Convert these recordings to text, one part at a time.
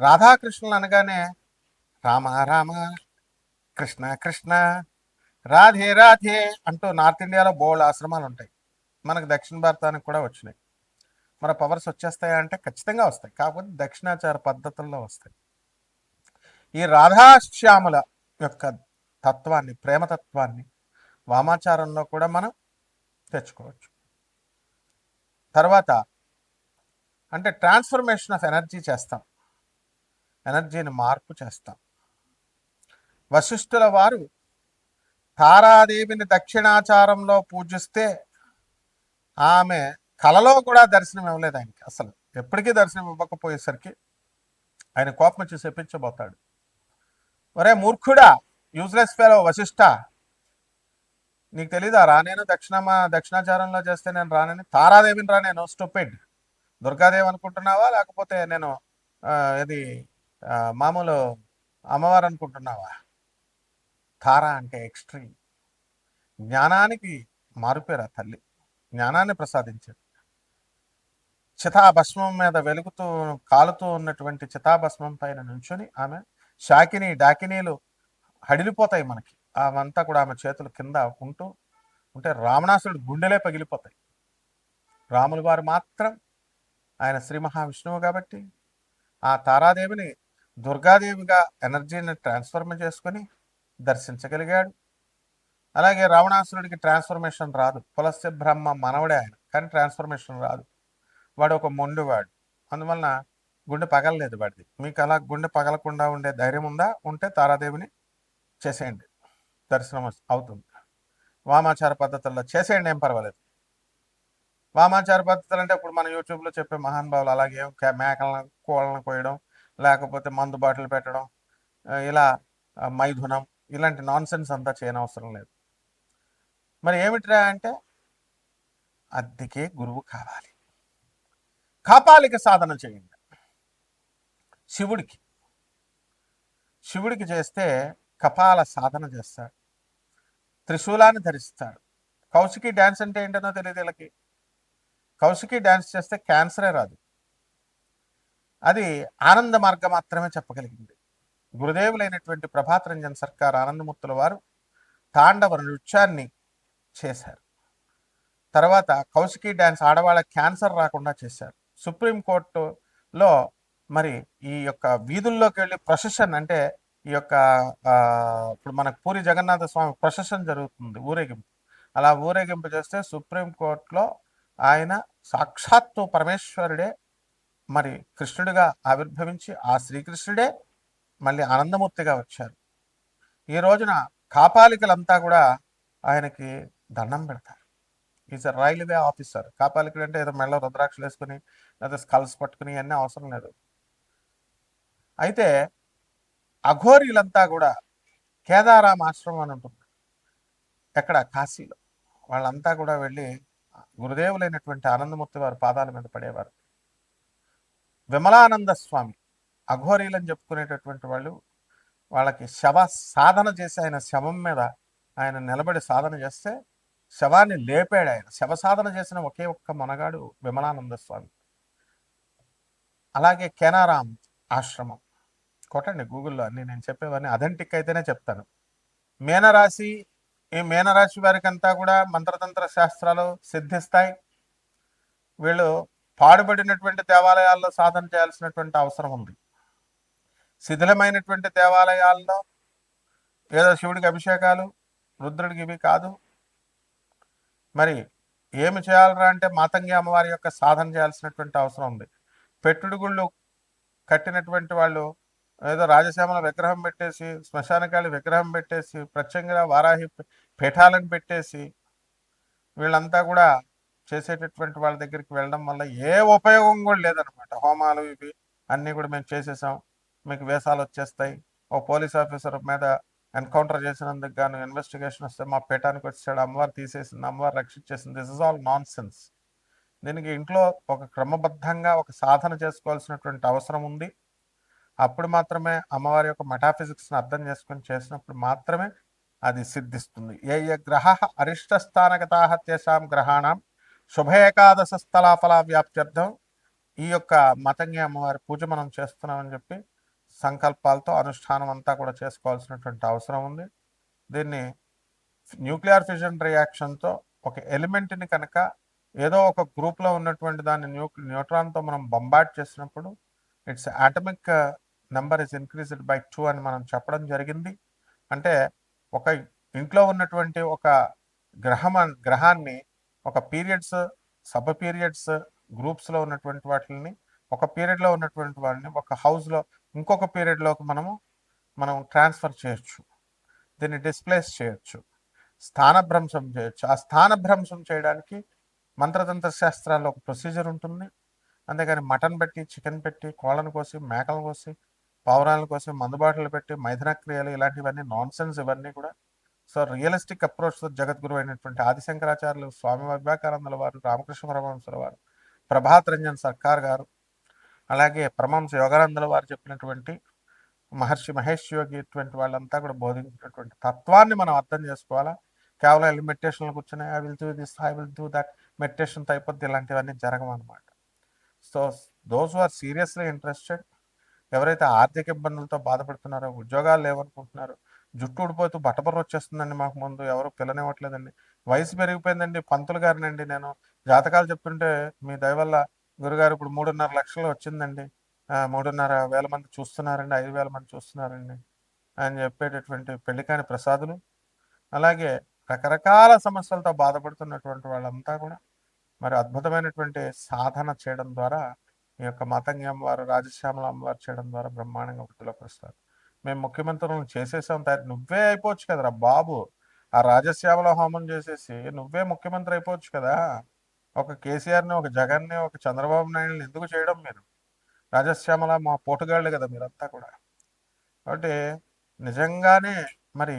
రాధాకృష్ణులు అనగానే రామ రామ కృష్ణ కృష్ణ రాధే రాధే అంటూ నార్త్ ఇండియాలో బోల్డ్ ఆశ్రమాలు ఉంటాయి. మనకు దక్షిణ భారతానికి కూడా వచ్చినాయి. మన పవర్స్ వచ్చేస్తాయా అంటే ఖచ్చితంగా వస్తాయి. కాకపోతే దక్షిణాచార పద్ధతుల్లో వస్తాయి. ఈ రాధాశ్యాముల యొక్క తత్వాన్ని ప్రేమతత్వాన్ని వామాచారంలో కూడా మనం తెచ్చుకోవచ్చు. తర్వాత అంటే ట్రాన్స్ఫర్మేషన్ ఆఫ్ ఎనర్జీ చేస్తాం. ఎనర్జీని మార్పు చేస్తాం. వశిష్ఠుల వారు తారాదేవిని దక్షిణాచారంలో పూజిస్తే ఆమె కలలో కూడా దర్శనం ఇవ్వలేదు ఆయనకి. అసలు ఎప్పటికీ దర్శనం ఇవ్వకపోయేసరికి ఆయన కోపం వచ్చి చెప్పించబోతాడు ఒరే మూర్ఖుడా యూజ్లెస్ ఫెలో వశిష్ఠ నీకు తెలీదా? రానేను దక్షిణమా దక్షిణాచారంలో చేస్తే నేను రానని? తారాదేవిని రానేను స్టూపిడ్ దుర్గాదేవి అనుకుంటున్నావా? లేకపోతే నేను ఇది మామూలు అమ్మవారు అనుకుంటున్నావా? తార అంటే ఎక్స్ట్రీమ్. జ్ఞానానికి మారుపేరు ఆ తల్లి. జ్ఞానాన్ని ప్రసాదించాడు చితాభస్మం మీద వెలుగుతూ కాలుతూ ఉన్నటువంటి చితాభస్మం పైన నుంచొని ఆమె షాకిని డాకినీలు హడిలిపోతాయి మనకి. అవంతా కూడా ఆమె చేతుల కింద ఉంటూ ఉంటే రావణాసుడు గుండెలే పగిలిపోతాయి. రాముల వారు మాత్రం ఆయన శ్రీ మహావిష్ణువు కాబట్టి ఆ తారాదేవిని దుర్గాదేవిగా ఎనర్జీని ట్రాన్స్ఫర్మ్ చేసుకొని దర్శించగలిగాడు. అలాగే రావణాసురుడికి ట్రాన్స్ఫర్మేషన్ రాదు. పులస్య బ్రహ్మ మనవడే ఆయన కానీ ట్రాన్స్ఫర్మేషన్ రాదు. వాడు ఒక మొండివాడు. అందువలన గుండె పగలలేదు వాడిది. మీకు అలా గుండె పగలకుండా ఉండే ధైర్యం ఉందా? ఉంటే తారాదేవిని చేసేయండి. దర్శనం అవుతుంది. వామాచార పద్ధతుల్లో చేసేయండి ఏం పర్వాలేదు. వామాచార పద్ధతులు అంటే ఇప్పుడు మన యూట్యూబ్లో చెప్పే మహానుభావులు అలాగే మేకలను కోళ్ళను కోయడం లేకపోతే మందు బాటిల్ పెట్టడం ఇలా మైథునం ఇలాంటి నాన్ సెన్స్ అంతా చేయనవసరం లేదు. మరి ఏమిట్రా అంటే అద్దెకే గురువు కావాలి. కాపాలిక సాధన చేయండి. శివుడికి శివుడికి చేస్తే కపాల సాధన చేస్తాడు. త్రిశూలాన్ని ధరిస్తాడు. కౌశికి డ్యాన్స్ అంటే ఏంటనో తెలియదు వీళ్ళకి. కౌశికి డ్యాన్స్ చేస్తే క్యాన్సరే రాదు. అది ఆనంద మార్గం మాత్రమే చెప్పగలిగింది. గురుదేవులైనటువంటి ప్రభాత్ రంజన్ సర్కార్ ఆనందమూర్తుల వారు తాండవ నృత్యాన్ని చేశారు. తర్వాత కౌశికి డ్యాన్స్ ఆడవాళ్ళ క్యాన్సర్ రాకుండా చేశారు. సుప్రీంకోర్టులో మరి ఈ యొక్క వీధుల్లోకి వెళ్ళి ప్రొసెషన్ అంటే ఈ యొక్క ఇప్పుడు మనకు పూరి జగన్నాథ స్వామి ప్రొసెషన్ జరుగుతుంది ఊరేగింపు. అలా ఊరేగింపు చేస్తే సుప్రీంకోర్టులో ఆయన సాక్షాత్తు పరమేశ్వరుడే మరి కృష్ణుడిగా ఆవిర్భవించి ఆ శ్రీకృష్ణుడే మళ్ళీ ఆనందమూర్తిగా వచ్చారు. ఈ రోజున కాపాలికలంతా కూడా ఆయనకి దండం పెడతారు. ఈజ్ అ రైల్వే ఆఫీసర్ కాపాలికుడు అంటే ఏదో మెళ్ళ రుద్రాక్షలు వేసుకుని లేదా స్కల్స్ పట్టుకుని అన్నీ అవసరం లేదు. అయితే అఘోరీలంతా కూడా కేదారాం ఆశ్రమం అని ఉంటుంది. ఎక్కడ? కాశీలో. వాళ్ళంతా కూడా వెళ్ళి గురుదేవులైనటువంటి ఆనందమూర్తి వారి పాదాల మీద పడేవారు. విమలానంద స్వామి. అఘోరీలని చెప్పుకునేటటువంటి వాళ్ళు వాళ్ళకి శవ సాధన చేసి ఆయన శవం మీద ఆయన నిలబడి సాధన చేస్తే శవాన్ని లేపాడు ఆయన. శవ సాధన చేసిన ఒకే ఒక్క మనగాడు విమలానంద స్వామి. అలాగే కెనారాం ఆశ్రమం. కొట్టండి గూగుల్లో అన్ని నేను చెప్పేవన్నీ అథెంటిక్ అయితేనే చెప్తాను. మీనరాశి ఈ మీనరాశి వారికంతా కూడా మంత్రతంత్ర శాస్త్రాలు సిద్ధిస్తాయి. వీళ్ళు పాడుబడినటువంటి దేవాలయాల్లో సాధన చేయాల్సినటువంటి అవసరం ఉంది. శిథిలమైనటువంటి దేవాలయాల్లో ఏదో శివుడికి అభిషేకాలు రుద్రుడికి ఇవి కాదు. మరి ఏమి చేయాలరా అంటే మాతంగి అమ్మవారి యొక్క సాధన చేయాల్సినటువంటి అవసరం ఉంది. పెట్టుడు గుళ్ళు కట్టినటువంటి వాళ్ళు ఏదో రాజశ్యామల విగ్రహం పెట్టేసి శ్మశానకాళి విగ్రహం పెట్టేసి ప్రత్యంగా వారాహి పీఠాలను పెట్టేసి వీళ్ళంతా కూడా చేసేటటువంటి వాళ్ళ దగ్గరికి వెళ్ళడం వల్ల ఏ ఉపయోగం కూడా లేదనమాట హోమాలు ఇవి అన్నీ కూడా మేము చేసేసాం. మీకు వేసాలు వచ్చేస్తాయి. ఓ పోలీస్ ఆఫీసర్ మీద ఎన్కౌంటర్ చేసినందుకు గాను ఇన్వెస్టిగేషన్ వస్తే మా పీఠానికి వచ్చాడు అమ్మవారు తీసేసింది అమ్మవారు రక్షించేసింది. This is all nonsense దీనికి ఇంట్లో ఒక క్రమబద్ధంగా ఒక సాధన చేసుకోవాల్సినటువంటి అవసరం ఉంది. అప్పుడు మాత్రమే అమ్మవారి యొక్క మెటాఫిజిక్స్ని అర్థం చేసుకొని చేసినప్పుడు మాత్రమే అది సిద్ధిస్తుంది. ఏ ఏ గ్రహ అరిష్ట స్థానగతాహత్యశాం గ్రహాణం శుభ ఏకాదశ స్థలాఫల వ్యాప్త్యర్థం ఈ యొక్క మతంగి అమ్మవారి పూజ మనం చేస్తున్నామని చెప్పి సంకల్పాలతో అనుష్ఠానం అంతా కూడా చేసుకోవాల్సినటువంటి అవసరం ఉంది. దీన్ని న్యూక్లియర్ ఫిజన్ రియాక్షన్తో ఒక ఎలిమెంట్ని కనుక ఏదో ఒక గ్రూప్లో ఉన్నటువంటి దాన్ని న్యూ న్యూట్రాన్తో మనం బొంబాట్ చేసినప్పుడు its atomic number is increased by two అని మనం చెప్పడం జరిగింది. అంటే ఒక ఇంట్లో ఉన్నటువంటి ఒక గ్రహం గ్రహాన్ని ఒక పీరియడ్స్ సబ్ పీరియడ్స్ గ్రూప్స్లో ఉన్నటువంటి వాటిని ఒక పీరియడ్లో ఉన్నటువంటి వాటిని ఒక హౌస్లో ఇంకొక పీరియడ్లోకి మనము మనం ట్రాన్స్ఫర్ చేయొచ్చు. దీన్ని డిస్ప్లేస్ చేయొచ్చు. స్థానభ్రంశం చేయొచ్చు. ఆ స్థానభ్రంశం చేయడానికి మంత్రతంత్ర శాస్త్రాల్లో ఒక ప్రొసీజర్ ఉంటుంది. అంతేగాని మటన్ పెట్టి చికెన్ పెట్టి కోళ్ళను కోసి మేకలను కోసి పావురాలను కోసి మందుబాటలు పెట్టి మైథనక్రియలు ఇలాంటివన్నీ నాన్ సెన్స్ ఇవన్నీ కూడా సో రియలిస్టిక్ అప్రోచ్తో జగద్గురు అయినటువంటి ఆదిశంకరాచార్యులు స్వామి వివేకానందుల వారు రామకృష్ణ పరమహంసుల వారు ప్రభాత్ రంజన్ సర్కార్ గారు అలాగే పరమహంస యోగానందుల వారు చెప్పినటువంటి మహర్షి మహేష్ యోగి ఇటువంటి వాళ్ళంతా కూడా బోధించినటువంటి తత్వాన్ని మనం అర్థం చేసుకోవాలా? కేవలం వెళ్ళి మెడిటేషన్లో కూర్చొని I will do this I will do that మెడిటేషన్తో అయిపోద్ది ఇలాంటివన్నీ జరగమన్నమాట so those are seriously interested ఎవరైతే ఆర్థిక ఇబ్బందులతో బాధపడుతున్నారో ఉద్యోగాలు లేవనుకుంటున్నారో జుట్టు ఊడిపోతూ బట్టబర్ర వచ్చేస్తుందండి మాకు ముందు. ఎవరు పిల్లనివ్వట్లేదండి వయసు పెరిగిపోయిందండి. పంతులు గారినండి నేను. జాతకాలు చెప్తుంటే మీ దయవల్ల గురుగారు ఇప్పుడు మూడున్నర లక్షలు వచ్చిందండి. మూడున్నర వేల మంది చూస్తున్నారండి. ఐదు వేల మంది చూస్తున్నారండి అని చెప్పేటటువంటి పెళ్ళికాని ప్రసాదులు. అలాగే రకరకాల సమస్యలతో బాధపడుతున్నటువంటి వాళ్ళంతా కూడా మరి అద్భుతమైనటువంటి సాధన చేయడం ద్వారా ఈ యొక్క మతంగి అమ్మవారు రాజశ్యామల అమ్మవారు చేయడం ద్వారా బ్రహ్మాండంగా వృద్ధిలోకి వస్తారు మేము ముఖ్యమంత్రులను చేసేసాం తయారు నువ్వే అయిపోవచ్చు కదరా బాబు. ఆ రాజశ్యామల హోమం చేసేసి నువ్వే ముఖ్యమంత్రి అయిపోవచ్చు కదా. ఒక కేసీఆర్ని ఒక జగన్ని ఒక చంద్రబాబు నాయుడుని ఎందుకు చేయడం మీరు? రాజశ్యామల మా పోటుగాళ్ళు కదా మీరంతా కూడా. కాబట్టి నిజంగానే మరి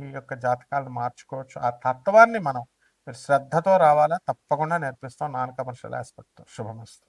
ఈ యొక్క జాతకాలను మార్చుకోవచ్చు. ఆ తత్వాన్ని మనం శ్రద్ధతో రావాలా? తప్పకుండా నేర్పిస్తాం. నాన్ కమర్షియల్ ఆస్పెక్ట్ శుభమస్తు.